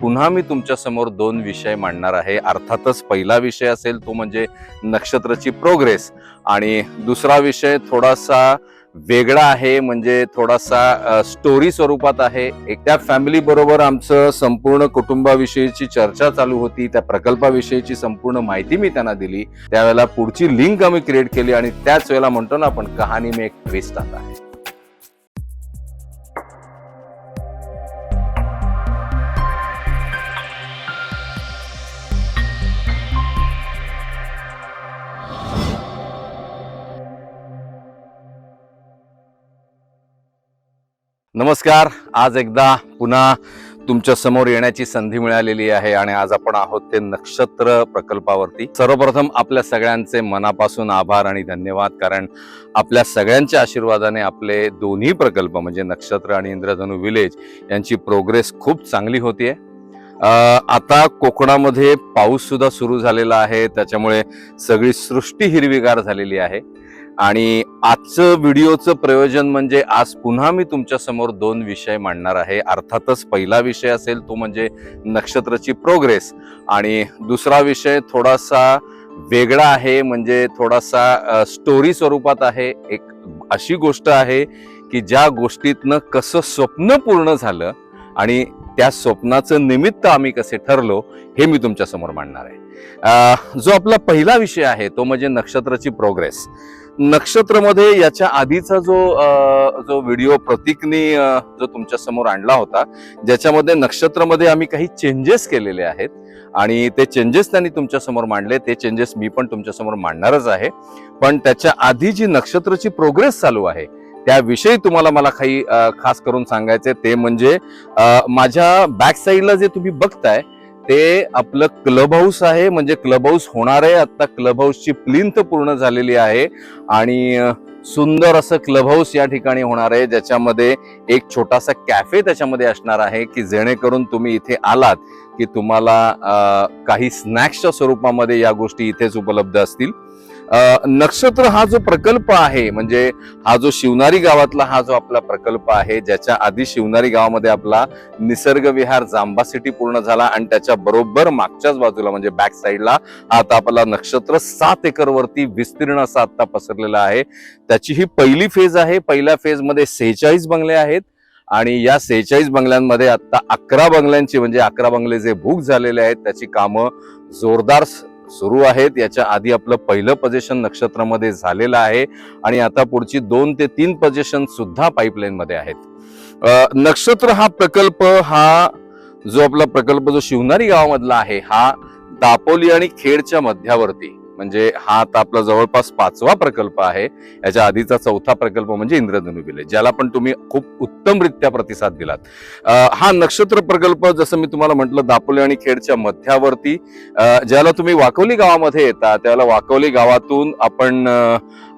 पुन्हा मी तुमच्यासमोर दोन विषय मांडणार आहे. अर्थातच पहिला विषय असेल तो म्हणजे नक्षत्राची प्रोग्रेस आणि दुसरा विषय थोडासा वेगळा आहे म्हणजे थोडासा स्टोरी स्वरूपात आहे. एक त्या फॅमिली बरोबर आमचं संपूर्ण कुटुंबाविषयीची चर्चा चालू होती. त्या प्रकल्पाविषयीची संपूर्ण माहिती मी त्यांना दिली. त्यावेळेला पुढची लिंक आम्ही क्रिएट केली आणि त्याच वेळेला म्हणतो ना आपण कहाणी में एक ट्विस्ट आता आहे. नमस्कार. आज एकदा पुन्हा तुमच्यासमोर येण्याची संधी मिळालेली आहे आणि आज आपण आहोत ते नक्षत्र प्रकल्पावरती. सर्वप्रथम आपल्या सगळ्यांचे मनापासून आभार आणि धन्यवाद कारण आपल्या सगळ्यांच्या आशीर्वादाने आपले दोन्ही प्रकल्प म्हणजे नक्षत्र आणि इंद्रधनु विलेज यांची प्रोग्रेस खूप चांगली होतीये. आता कोकणामध्ये पाऊस सुद्धा सुरू झालेला आहे त्याच्यामुळे सगळी सृष्टी हिरवीगार झालेली आहे. आणि आजचं व्हिडिओचं प्रयोजन म्हणजे आज पुन्हा मी तुमच्यासमोर दोन विषय मांडणार आहे. अर्थातच पहिला विषय असेल तो म्हणजे नक्षत्राची प्रोग्रेस आणि दुसरा विषय थोडासा वेगळा आहे म्हणजे थोडासा स्टोरी स्वरूपात आहे. एक अशी गोष्ट आहे की ज्या गोष्टीतनं कसं स्वप्न पूर्ण झालं आणि त्या स्वप्नाचं निमित्त आम्ही कसे ठरलो हे मी तुमच्यासमोर मांडणार आहे. जो आपला पहिला विषय आहे तो म्हणजे नक्षत्राची प्रोग्रेस नक्षत्रमध्ये याच्या आधीचा जो जो व्हिडिओ प्रतीकनी जो तुमच्यासमोर आणला होता ज्याच्यामध्ये नक्षत्रमध्ये आम्ही काही चेंजेस केलेले आहेत आणि ते चेंजेस त्यांनी तुमच्यासमोर मांडले. ते चेंजेस मी पण तुमच्यासमोर मांडणारच आहे. पण त्याच्या आधी जी नक्षत्राची प्रोग्रेस चालू आहे त्याविषयी तुम्हाला मला काही खास करून सांगायचे ते म्हणजे माझ्या बॅक साईडला जे तुम्ही बघताय ते आपलं क्लब हाऊस आहे. म्हणजे क्लब हाऊस होणार आहे. आता क्लब हाऊसची प्लिंथ पूर्ण झालेली आहे. आणि सुंदर असं क्लब हाऊस या ठिकाणी होणार आहे. ज्याच्यामध्ये एक छोटासा कॅफे त्याच्यामध्ये असणार आहे की जेणेकरून तुम्ही इथे आलात की तुम्हाला काही स्नॅक्सच्या स्वरूपामध्ये या गोष्टी इथेच उपलब्ध असतील. नक्षत्र हा जो प्रकल्प आहे म्हणजे हा जो शिवनारी गावातला हा जो आपला प्रकल्प आहे ज्याच्या आधी शिवनारी गावामध्ये आपला निसर्गविहार जांबा सिटी पूर्ण झाला आणि त्याच्या बरोबर मागच्याच बाजूला म्हणजे बॅक साईडला आता आपला नक्षत्र सात एकरवरती विस्तीर्ण असा आता पसरलेला आहे. त्याची ही पहिली फेज आहे. पहिल्या फेजमध्ये सेहेचाळीस बंगले आहेत आणि या सेहेचाळीस बंगल्यांमध्ये आत्ता अकरा बंगल्यांची म्हणजे अकरा बंगले जे बुक झालेले आहेत त्याची कामं जोरदार सुरू आहेत. याच्या आधी आपलं पहिलं पोझिशन नक्षत्रामध्ये झालेलं आहे आणि आता पुढची दोन ते तीन पोझिशन सुद्धा पाईपलाईन मध्ये आहेत. नक्षत्र हा प्रकल्प हा जो आपला प्रकल्प जो शिवनारी गावामधला आहे हा दापोली आणि खेडच्या मध्यावरती. म्हणजे हा आता आपला जवळपास पाचवा प्रकल्प आहे. याच्या आधीचा चौथा प्रकल्प म्हणजे इंद्रधनु विलेज ज्याला पण तुम्ही खूप उत्तमरित्या प्रतिसाद दिलात. हा नक्षत्र प्रकल्प जसं मी तुम्हाला म्हटलं दापोली आणि खेडच्या मध्यावरती ज्याला तुम्ही वाकवली गावामध्ये येता त्याला वाकवली गावातून आपण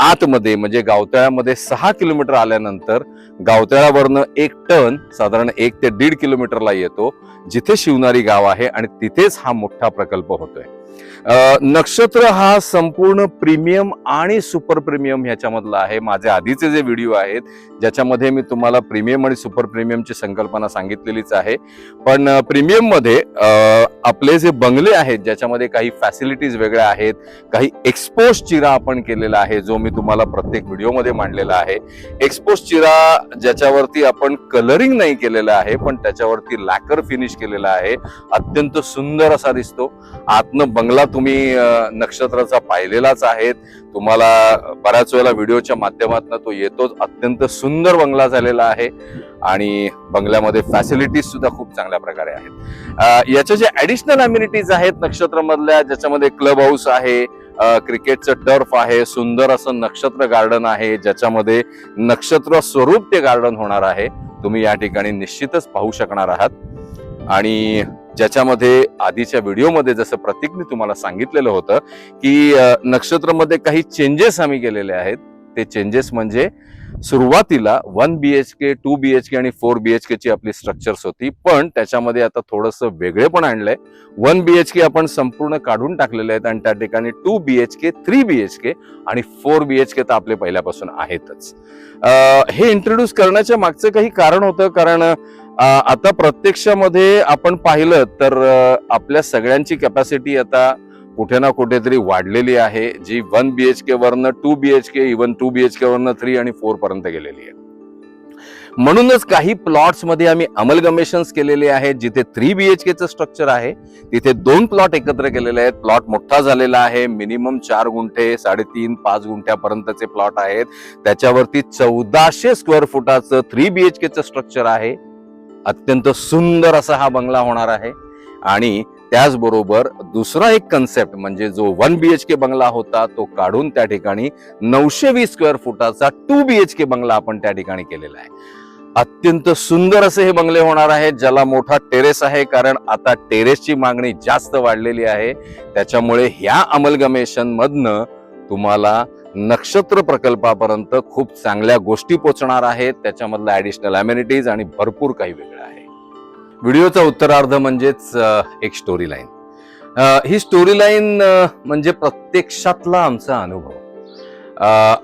आतमध्ये म्हणजे गावतळ्यामध्ये सहा किलोमीटर आल्यानंतर गावतळ्यावरनं एक टन साधारण एक ते दीड किलोमीटरला येतो जिथे शिवनारी गाव आहे आणि तिथेच हा मोठा प्रकल्प होतोय. नक्षत्र हा संपूर्ण प्रीमियम आणि सुपर प्रीमियम ह्याच्यामधला आहे. माझे आधीचे जे व्हिडिओ आहेत ज्याच्यामध्ये मी तुम्हाला प्रीमियम आणि सुपर प्रीमियमची संकल्पना सांगितलेलीच आहे. पण प्रीमियममध्ये आपले जे बंगले आहेत ज्याच्यामध्ये काही फॅसिलिटीज वेगळ्या आहेत काही एक्सपोज चिरा आपण केलेला आहे जो मी तुम्हाला प्रत्येक व्हिडिओमध्ये मांडलेला आहे. एक्सपोज चिरा ज्याच्यावरती आपण कलरिंग नाही केलेलं आहे पण त्याच्यावरती लॅकर फिनिश केलेला आहे. अत्यंत सुंदर असा दिसतो. आतनं बंगला तुम्ही नक्षत्राचा पाहिलेलाच आहे तुम्हाला बऱ्याच वेळेला व्हिडिओच्या माध्यमातून तो येतोच. अत्यंत सुंदर बंगला झालेला आहे. आणि बंगल्यामध्ये फॅसिलिटीज सुद्धा खूप चांगल्या प्रकारे आहेत. याच्या जे ऍडिशनल अम्युनिटीज आहेत नक्षत्रमधल्या ज्याच्यामध्ये क्लब हाऊस आहे क्रिकेटचं टर्फ आहे सुंदर असं नक्षत्र गार्डन आहे ज्याच्यामध्ये नक्षत्र स्वरूप ते गार्डन होणार आहे तुम्ही या ठिकाणी निश्चितच पाहू शकणार आहात. आणि ज्याच्यामध्ये आधीच्या व्हिडिओमध्ये जसं प्रतीकने तुम्हाला सांगितलेलं होतं की नक्षत्रमध्ये काही चेंजेस आम्ही केलेले आहेत. ते चेंजेस म्हणजे सुरुवातीला one B H K two B H K आणि फोर बी एच केची आपली स्ट्रक्चर्स होती. पण त्याच्यामध्ये आता थोडंसं वेगळे पण आणलंय. वन बी एच के आपण संपूर्ण काढून टाकलेले आहेत आणि त्या ठिकाणी two B H K three B H K आणि फोर बी एच के तर आपले पहिल्यापासून आहेतच. हे इंट्रोड्यूस करण्याच्या मागचं काही कारण होतं कारण आता प्रत्यक्षामध्ये आपण पाहिलं तर आपल्या सगळ्यांची कॅपॅसिटी आता कुठे ना कुठेतरी वाढलेली आहे जी वन बी एच के वरनं two B H K even two B H K वरनं थ्री आणि फोर पर्यंत गेलेली आहे. म्हणूनच काही प्लॉट्समध्ये आम्ही अमलगमेशन्स केलेले आहेत जिथे थ्री बी एच केचं स्ट्रक्चर आहे तिथे दोन प्लॉट एकत्र केलेले आहेत. प्लॉट मोठा झालेला आहे मिनिमम चार गुंठे साडेतीन पाच गुंठ्यापर्यंतचे प्लॉट आहेत. त्याच्यावरती चौदाशे स्क्वेअर फुटाचं थ्री बी एच केचं स्ट्रक्चर आहे. अत्यंत सुंदर असा हा बंगला होणार आहे. आणि त्याचबरोबर दुसरा एक कन्सेप्ट म्हणजे जो वन बी एच के बंगला होता तो काढून त्या ठिकाणी नऊशे वीस स्क्वेअर फुटाचा टू बी एच के बंगला आपण त्या ठिकाणी केलेला आहे. अत्यंत सुंदर असे हे बंगले होणार आहेत ज्याला मोठा टेरेस आहे कारण आता टेरेसची मागणी जास्त वाढलेली आहे. त्याच्यामुळे ह्या अमलगमेशन मधनं तुम्हाला नक्षत्र प्रकल्पापर्यंत खूप चांगल्या गोष्टी पोचणार आहेत. त्याच्यामधल्या ऍडिशनल अम्युनिटीज आणि भरपूर काही वेगळं आहे. व्हिडिओचा उत्तरार्ध म्हणजेच एक स्टोरी लाईन ही स्टोरी लाईन म्हणजे प्रत्यक्षातला आमचा अनुभव.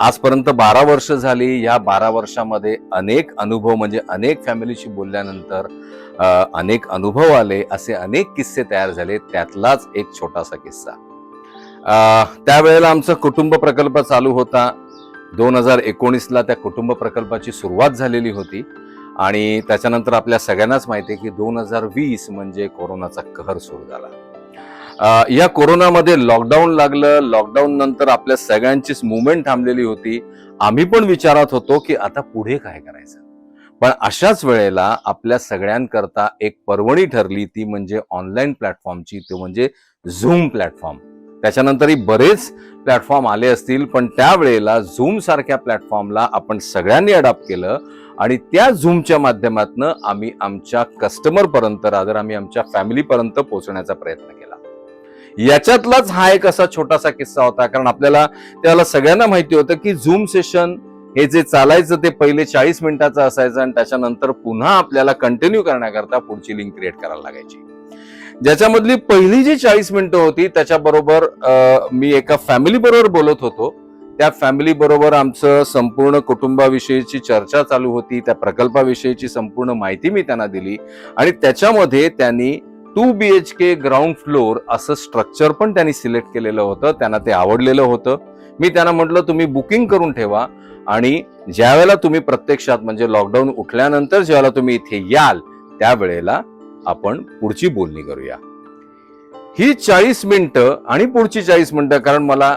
आजपर्यंत बारा वर्ष झाली या बारा वर्षामध्ये अनेक अनुभव म्हणजे अनेक फॅमिलीशी बोलल्यानंतर अनेक अनुभव आले असे अनेक किस्से तयार झाले त्यातलाच एक छोटासा किस्सा. त्यावेळेला आमचा कुटुंब प्रकल्प चालू होता. दोन हजार एकोणीसला त्या कुटुंब प्रकल्पाची सुरुवात झालेली होती. आणि त्याच्यानंतर आपल्या सगळ्यांनाच माहिती आहे की दोन हजार वीस म्हणजे कोरोनाचा कहर सुरू झाला. या कोरोनामध्ये लॉकडाऊन लागलं. लॉकडाऊन नंतर आपल्या सगळ्यांचीच मुवमेंट थांबलेली होती. आम्ही पण विचारात होतो की आता पुढे काय करायचं? पण अशाच वेळेला आपल्या सगळ्यांकरता एक पर्वणी ठरली ती म्हणजे ऑनलाईन प्लॅटफॉर्मची तो म्हणजे झूम प्लॅटफॉर्म त्याच्यानंतरही बरेच प्लॅटफॉर्म आले असतील पण त्यावेळेला झूमसारख्या प्लॅटफॉर्मला आपण सगळ्यांनी अडॉप्ट केलं आणि त्या झूमच्या माध्यमातून आम्ही आमच्या कस्टमर पर्यंत रादर आम्ही आमच्या फॅमिली पर्यंत पोहोचण्याचा प्रयत्न केला. याच्यातलाच हा एक असा छोटासा किस्सा होता कारण आपल्याला त्याला सगळ्यांना माहिती होतं की झूम सेशन हे जे चालायचं ते पहिले चाळीस मिनिटाचं असायचं आणि त्याच्यानंतर पुन्हा आपल्याला कंटिन्यू करण्याकरता पुढची लिंक क्रिएट करायला लागायची. ज्याच्यामधली पहिली जी चाळीस मिनिटं होती त्याच्याबरोबर मी एका फॅमिली बरोबर बोलत होतो. त्या फॅमिली बरोबर आमचं संपूर्ण कुटुंबाविषयीची चर्चा चालू होती. त्या प्रकल्पाविषयीची संपूर्ण माहिती मी त्यांना दिली. आणि त्याच्यामध्ये त्यांनी two B H K ground floor असं स्ट्रक्चर पण त्यांनी सिलेक्ट केलेलं होतं. त्यांना ते आवडलेलं होतं. मी त्यांना म्हटलं तुम्ही बुकिंग करून ठेवा आणि ज्यावेळेला तुम्ही प्रत्यक्षात म्हणजे लॉकडाऊन उठल्यानंतर ज्यावेळेला तुम्ही इथे याल त्यावेळेला आपण पुढची बोलणी करूया. ही चाळीस मिनिटं आणि पुढची चाळीस मिनिटं कारण मला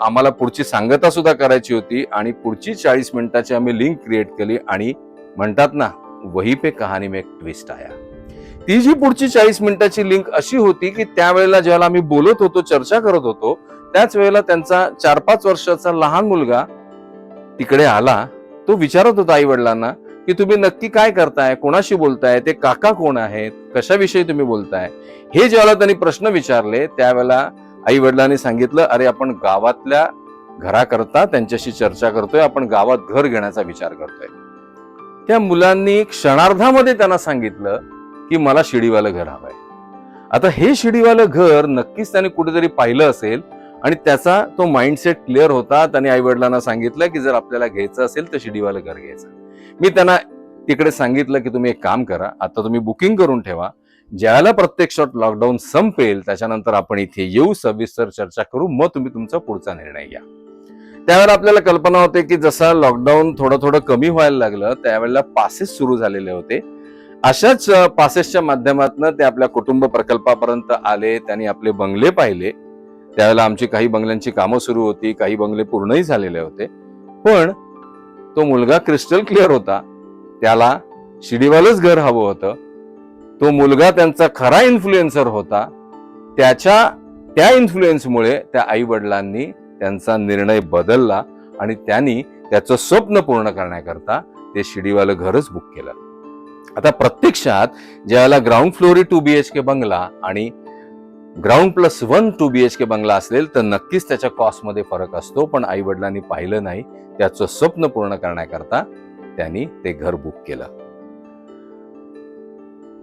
आम्हाला पुढची सांगता सुद्धा करायची होती आणि पुढची चाळीस मिनिटाची आम्ही लिंक क्रिएट केली आणि म्हणतात ना वही पे कहाणी में एक ट्विस्ट आया. ती जी पुढची चाळीस मिनिटाची लिंक अशी होती की त्यावेळेला ज्यावेळेला आम्ही बोलत होतो चर्चा करत होतो त्याच वेळेला त्यांचा चार पाच वर्षाचा लहान मुलगा तिकडे आला. तो विचारत होता आई वडिलांना की तुम्ही नक्की काय करताय कोणाशी बोलताय ते काका कोण आहेत कशाविषयी तुम्ही बोलताय? हे ज्यावेळेला त्यांनी प्रश्न विचारले त्यावेळेला आई वडिलांनी सांगितलं अरे आपण गावातल्या घराकरता त्यांच्याशी चर्चा करतोय आपण गावात घर घेण्याचा विचार करतोय. त्या मुलांनी क्षणार्धामध्ये त्यांना सांगितलं की मला शिडीवालं घर हवंय. आता हे शिडीवालं घर नक्कीच त्याने कुठेतरी पाहिलं असेल आणि त्याचा तो माइंडसेट क्लिअर होता. त्याने आई वडिलांना सांगितलं की जर आपल्याला घ्यायचं असेल तर शिडीवालं घर घ्यायचं. मी त्यांना तिकडे सांगितलं की तुम्ही एक काम करा. आता तुम्ही बुकिंग करून ठेवा. ज्याला प्रत्यक्षात लॉकडाऊन संपेल त्याच्यानंतर आपण इथे येऊ सविस्तर चर्चा करू मग तुम्ही तुमचा पुढचा निर्णय घ्या. त्यावेळेला आपल्याला कल्पना होते की जसा लॉकडाऊन थोडं थोडं कमी व्हायला लागलं त्यावेळेला पासेस सुरू झालेले होते. अशाच पासेसच्या माध्यमातून ते आपल्या कुटुंब प्रकल्पापर्यंत आले त्यांनी आपले बंगले पाहिले. त्यावेळेला आमची काही बंगल्यांची कामं सुरू होती काही बंगले पूर्णही झालेले होते. पण तो मुलगा क्रिस्टल क्लिअर होता. त्याला शिडीवालच घर हवं होतं. तो मुलगा त्यांचा खरा इन्फ्लुएन्सर होता. त्याच्या त्या इन्फ्लुएन्समुळे त्या आई वडिलांनी त्यांचा निर्णय बदलला आणि त्यांनी त्याचं स्वप्न पूर्ण करण्याकरता ते शिडीवालं घरच बुक केलं. आता प्रत्यक्षात ज्याला ground floor two B H K बंगला आणि ground plus one two B H K बंगला असेल तर नक्कीच त्याच्या कॉस्टमध्ये फरक असतो पण आई वडिलांनी पाहिलं नाही त्याचं स्वप्न पूर्ण करण्याकरता त्यांनी ते घर बुक केलं.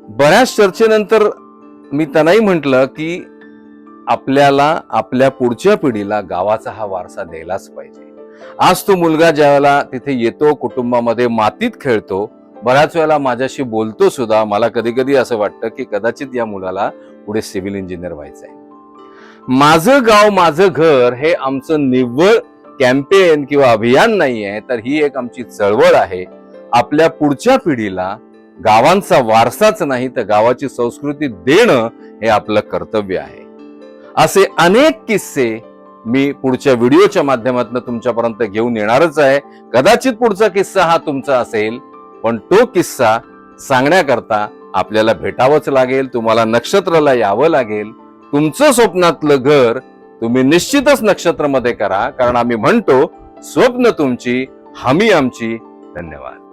बऱ्याच चर्चेनंतर मी त्यांनाही म्हटलं की आपल्याला आपल्या पुढच्या पिढीला गावाचा हा वारसा द्यायलाच पाहिजे. आज तो मुलगा ज्यावेळेला तिथे येतो कुटुंबामध्ये मातीत खेळतो बऱ्याच वेळेला माझ्याशी बोलतो सुद्धा मला कधी कधी असं वाटतं की कदाचित या मुलाला पुढे सिव्हिल इंजिनियर व्हायचं आहे माझं गाव माझं घर हे आमचं निव्वळ कॅम्पेन किंवा अभियान नाही आहे तर ही एक आमची चळवळ आहे. आपल्या पुढच्या पिढीला गावांचा वारसाच नाही तर गावाची संस्कृती देणं हे आपलं कर्तव्य आहे. असे अनेक किस्से मी पुढच्या व्हिडिओच्या माध्यमातून तुमच्यापर्यंत घेऊन येणारच आहे. कदाचित पुढचा किस्सा हा तुमचा असेल पण तो किस्सा सांगण्याकरता आपल्याला भेटावंच लागेल तुम्हाला नक्षत्राला यावं लागेल. तुमचं स्वप्नातलं घर तुम्ही निश्चितच नक्षत्रमध्ये करा कारण आम्ही म्हणतो स्वप्न तुमची हमी आमची. धन्यवाद.